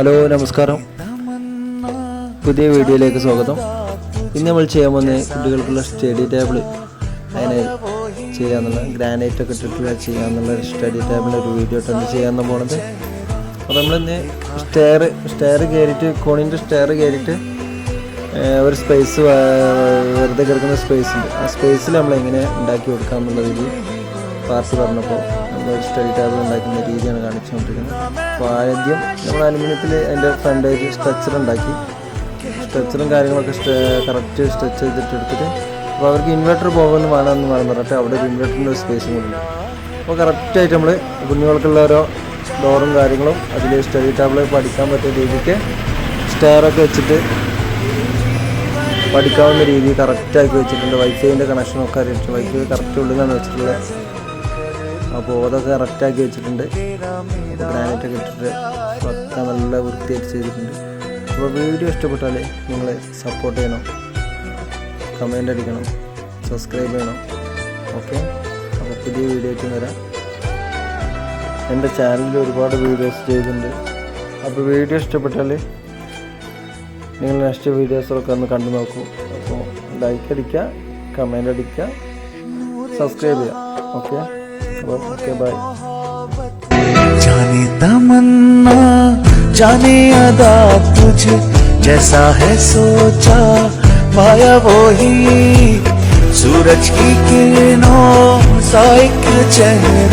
Hello നമസ്കാരം. പുതിയ വീഡിയോയിലേക്ക് സ്വാഗതം. ഇന്ന് നമ്മൾ ചെയ്യാൻ പോകുന്ന കുട്ടികൾക്കുള്ള സ്റ്റഡി ടേബിൾ. അതിന് ചെയ്യാന്നുള്ള ഗ്രാനൈറ്റ് ഒക്കെ ഇട്ടിട്ടുള്ള ചെയ്യാന്നുള്ള സ്റ്റഡി ടേബിൾ ഒരു വീഡിയോ ഇട്ടാണ് ചെയ്യാൻ പോണത്. അപ്പോൾ നമ്മളിന്ന് സ്റ്റെയർ സ്റ്റെയർ കയറിയിട്ട് കോണിന്റെ സ്റ്റെയർ കയറിയിട്ട് ഒരു സ്പേസ് വെറുതെ കിടക്കുന്ന സ്പേസ് ഉണ്ട്. ആ സ്പേസിൽ നമ്മൾ എങ്ങനെ ഉണ്ടാക്കി കൊടുക്കാം എന്നുള്ള രീതി പാർട്ടി പറഞ്ഞപ്പോൾ നമ്മൾ സ്റ്റഡി ടേബിൾ ഉണ്ടാക്കുന്ന രീതിയാണ് കാണിച്ചുകൊണ്ടിരിക്കുന്നത്. അപ്പോൾ ആദ്യം നമ്മൾ അലുമിനിയത്തിൽ അതിന്റെ ഫ്രണ്ടേജ് സ്ട്രക്ചർ ഉണ്ടാക്കി. സ്ട്രക്ചറും കാര്യങ്ങളൊക്കെ കറക്റ്റ് സ്ട്രെച്ച് ചെയ്തിട്ട് എടുത്തിട്ട് അപ്പോൾ അവർക്ക് ഇൻവെർട്ടർ പോകുമെന്ന് വേണമെന്ന് വേണം പറഞ്ഞിട്ട് അവിടെ ഒരു ഇൻവെർട്ടറിന്റെ സ്പേസും ഉണ്ട് അപ്പോൾ കറക്റ്റായിട്ട് നമ്മൾ കുഞ്ഞുങ്ങൾക്കുള്ള ഓരോ ഡോറും കാര്യങ്ങളും അതിൽ സ്റ്റഡി ടേബിൾ പഠിക്കാൻ പറ്റിയ രീതിക്ക് സ്റ്റെയറൊക്കെ വെച്ചിട്ട് പഠിക്കാവുന്ന രീതി കറക്റ്റാക്കി വെച്ചിട്ടുണ്ട്. വൈഫൈന്റെ കണക്ഷനൊക്കെ അറിയിച്ചു വൈഫൈ കറക്റ്റ് ഉള്ളിലാണ് വെച്ചിട്ടുള്ളത്. അപ്പോൾ അതൊക്കെ കറക്റ്റാക്കി വെച്ചിട്ടുണ്ട്. ഗ്രാനൈറ്റൊക്കെ ഇട്ടിട്ട് പക്ക നല്ല വൃത്തിയായിട്ട് ചെയ്തിട്ടുണ്ട്. അപ്പോൾ വീഡിയോ ഇഷ്ടപ്പെട്ടാൽ നിങ്ങൾ സപ്പോർട്ട് ചെയ്യണം. കമന്റ് അടിക്കണം. സബ്സ്ക്രൈബ് ചെയ്യണം. ഓക്കെ അപ്പോൾ പുതിയ വീഡിയോ ആയിട്ട് വരാം. എന്റെ ചാനലിൽ ഒരുപാട് വീഡിയോസ് ചെയ്തിട്ടുണ്ട്. അപ്പോൾ വീഡിയോ ഇഷ്ടപ്പെട്ടാൽ നിങ്ങൾ നെക്സ്റ്റ് വീഡിയോസൊക്കെ ഒന്ന് കണ്ടു നോക്കൂ. അപ്പോൾ ലൈക്ക് അടിക്കുക കമന്റ് അടിക്കുക സബ്സ്ക്രൈബ് ചെയ്യുക. ഓക്കെ ओके बाय जाने तमन्ना, जाने अदा तुझे, जैसा है सोचा पाया वो ही सूरज की किरणों सा एक चेहरा